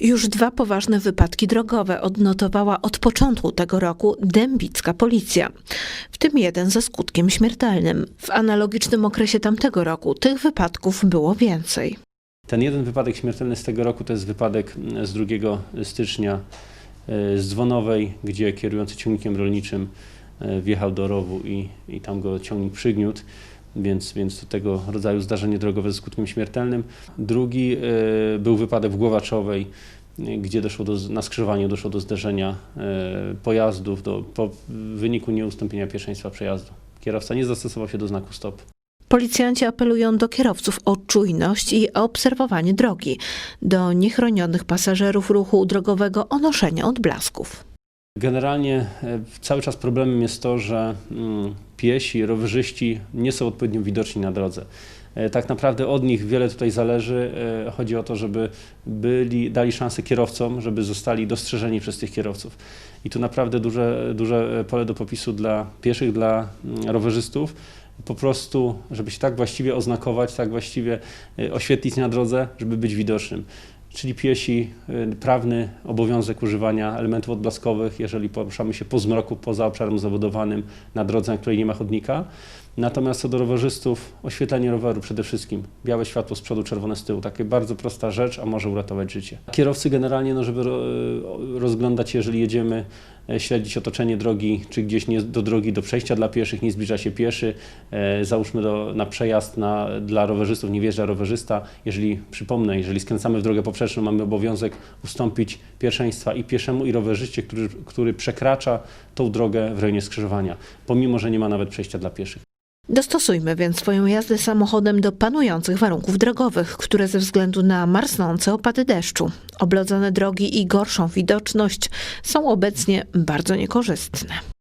Już dwa poważne wypadki drogowe odnotowała od początku tego roku dębicka policja, w tym jeden ze skutkiem śmiertelnym. W analogicznym okresie tamtego roku tych wypadków było więcej. Ten jeden wypadek śmiertelny z tego roku to jest wypadek mm, z 2 stycznia e, z Dzwonowej, gdzie kierujący ciągnikiem rolniczym e, wjechał do rowu i, i tam go ciągnik przygniótł. Więc, więc tego rodzaju zdarzenie drogowe ze skutkiem śmiertelnym. Drugi e, był wypadek w Głowaczowej, e, gdzie doszło do, na skrzyżowaniu doszło do zderzenia e, pojazdów do, po wyniku nieustąpienia pierwszeństwa przejazdu. Kierowca nie zastosował się do znaku stop. Policjanci apelują do kierowców o czujność i obserwowanie drogi, do niechronionych pasażerów ruchu drogowego o noszenie odblasków. Generalnie e, cały czas problemem jest to, że mm, piesi, rowerzyści nie są odpowiednio widoczni na drodze. E, Tak naprawdę od nich wiele tutaj zależy. E, Chodzi o to, żeby byli, dali szansę kierowcom, żeby zostali dostrzeżeni przez tych kierowców. I tu naprawdę duże, duże pole do popisu dla pieszych, dla mm, rowerzystów. Po prostu, żeby się tak właściwie oznakować, tak właściwie oświetlić na drodze, żeby być widocznym czyli piesi, y, prawny obowiązek używania elementów odblaskowych, jeżeli poruszamy się po zmroku, poza obszarem zabudowanym, na drodze, na której nie ma chodnika. Natomiast co do rowerzystów, oświetlenie roweru przede wszystkim. Białe światło z przodu, czerwone z tyłu. Takie bardzo prosta rzecz, a może uratować życie. Kierowcy generalnie, no, żeby ro- rozglądać jeżeli jedziemy, śledzić otoczenie drogi, czy gdzieś nie do drogi, do przejścia dla pieszych, nie zbliża się pieszy. E, załóżmy do, na przejazd na, dla rowerzystów, nie wjeżdża rowerzysta. Jeżeli, przypomnę, jeżeli skręcamy w drogę poprzeczną, mamy obowiązek ustąpić pierwszeństwa i pieszemu, i rowerzyście, który, który przekracza tą drogę w rejonie skrzyżowania, pomimo, że nie ma nawet przejścia dla pieszych. Dostosujmy więc swoją jazdę samochodem do panujących warunków drogowych, które ze względu na marsnące opady deszczu, oblodzone drogi i gorszą widoczność są obecnie bardzo niekorzystne.